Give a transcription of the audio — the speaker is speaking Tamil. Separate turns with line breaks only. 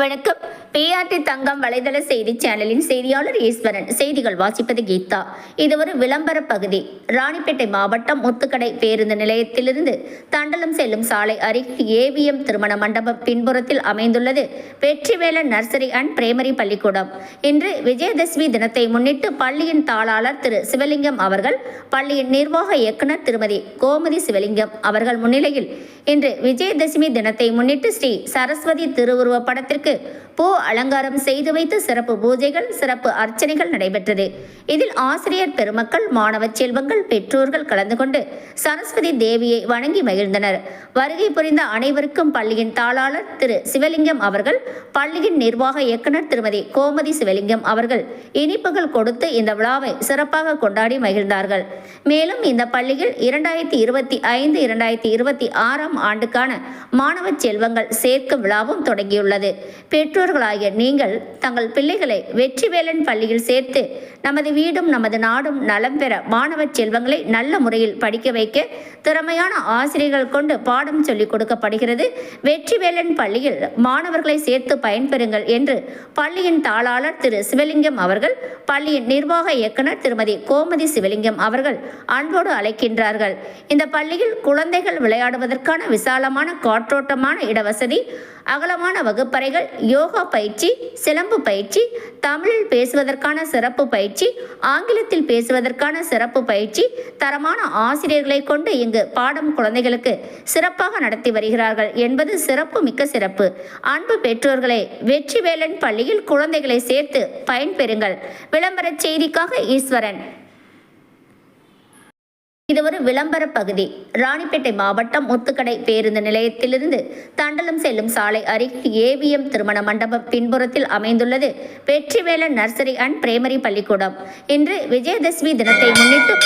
வணக்கம். பிஆர்டி தங்கம் வலைதள செய்தி சேனலின் செய்தியாளர் ஈஸ்வரன். செய்திகள் வாசிப்பது கீதா. இது ஒரு விளம்பர பகுதி. ராணிப்பேட்டை மாவட்டம் முத்துக்கடை பேருந்து நிலையத்திலிருந்து தண்டலம் செல்லும் சாலை அருகில் ஏவிஎம் திருமண மண்டபம் பின்புறத்தில் அமைந்துள்ளது. வெற்றிவேலன் நர்சரி அண்ட் பிரைமரி பள்ளிக்கூடம். இன்று விஜயதசமி தினத்தை முன்னிட்டு பள்ளியின் தாளாளர் திரு சிவலிங்கம் அவர்கள் பள்ளியின் நிர்வாக இயக்குனர் திருமதி கோமதி சிவலிங்கம் அவர்கள் முன்னிலையில் இன்று விஜயதசமி தினத்தை முன்னிட்டு ஸ்ரீ சரஸ்வதி திருவுருவ படத்திற்கு பூ அலங்காரம் செய்து வைத்து சிறப்பு பூஜைகள் சிறப்பு அர்ச்சனைகள் நடைபெற்றது. இதில் ஆசிரியர் பெருமக்கள் மாணவ செல்வங்கள் பெற்றோர்கள் கலந்து கொண்டு சரஸ்வதி தேவியை வணங்கி மகிழ்ந்தனர். வருகை புரிந்த அனைவருக்கும் பள்ளியின் தாளாளர் திரு சிவலிங்கம் அவர்கள் பள்ளியின் நிர்வாக இயக்குனர் திருமதி கோமதி சிவலிங்கம் அவர்கள் இனிப்புகள் கொடுத்து இந்த விழாவை சிறப்பாக கொண்டாடி மகிழ்ந்தார்கள். மேலும் இந்த பள்ளியில் இரண்டாயிரத்தி இருபத்தி ஐந்து இரண்டாயிரத்தி இருபத்தி ஆறாம் ஆண்டுக்கான மாணவ செல்வங்கள் சேர்க்கும் விழாவும் தொடங்கியுள்ளது. பெற்றோர்களாகிய நீங்கள் தங்கள் பிள்ளைகளை வெற்றிவேலன் பள்ளியில் சேர்த்து நமது வீடும் நமது நாடும் நலம் பெற மாணவ செல்வங்களை நல்ல முறையில் படிக்க வைக்க திறமையான ஆசிரியர்கள் கொண்டு பாடம் சொல்லிக் கொடுக்கப்படுகிறது. வெற்றிவேலன் பள்ளியில் மாணவர்களை சேர்த்து பயன்பெறுங்கள் என்று பள்ளியின் தாளாளர் திரு சிவலிங்கம் அவர்கள் பள்ளியின் நிர்வாக இயக்குனர் திருமதி கோமதி சிவலிங்கம் அவர்கள் அன்போடு அழைக்கின்றார்கள். இந்த பள்ளியில் குழந்தைகள் விளையாடுவதற்கான விசாலமான காற்றோட்டமான இடவசதி அகலமான வகுப்பறைகள் யோகா பயிற்சி சிலம்பு பயிற்சி தமிழில் பேசுவதற்கான சிறப்பு பயிற்சி ஆங்கிலத்தில் பேசுவதற்கான சிறப்பு பயிற்சி தரமான ஆசிரியர்களை கொண்டு இங்கு பாடம் குழந்தைகளுக்கு சிறப்பாக நடத்தி வருகிறார்கள் என்பது சிறப்பு மிக்க சிறப்பு. அன்பு பெற்றோர்களே வெற்றிவேலன் பள்ளியில் குழந்தைகளை சேர்த்து பயன்பெறுங்கள். விளம்பர செய்திக்காக ஈஸ்வரன். இது ஒரு விளம்பர பகுதி. ராணிப்பேட்டை மாவட்டம் முத்துக்கடை பேருந்து நிலையத்திலிருந்து தண்டலம் செல்லும் சாலை அருகில் ஏவிஎம் திருமண மண்டபம் பின்புறத்தில் அமைந்துள்ளது. வெற்றிவேலன் நர்சரி அண்ட் பிரைமரி பள்ளிக்கூடம். இன்று விஜயதசமி தினத்தை முன்னிட்டு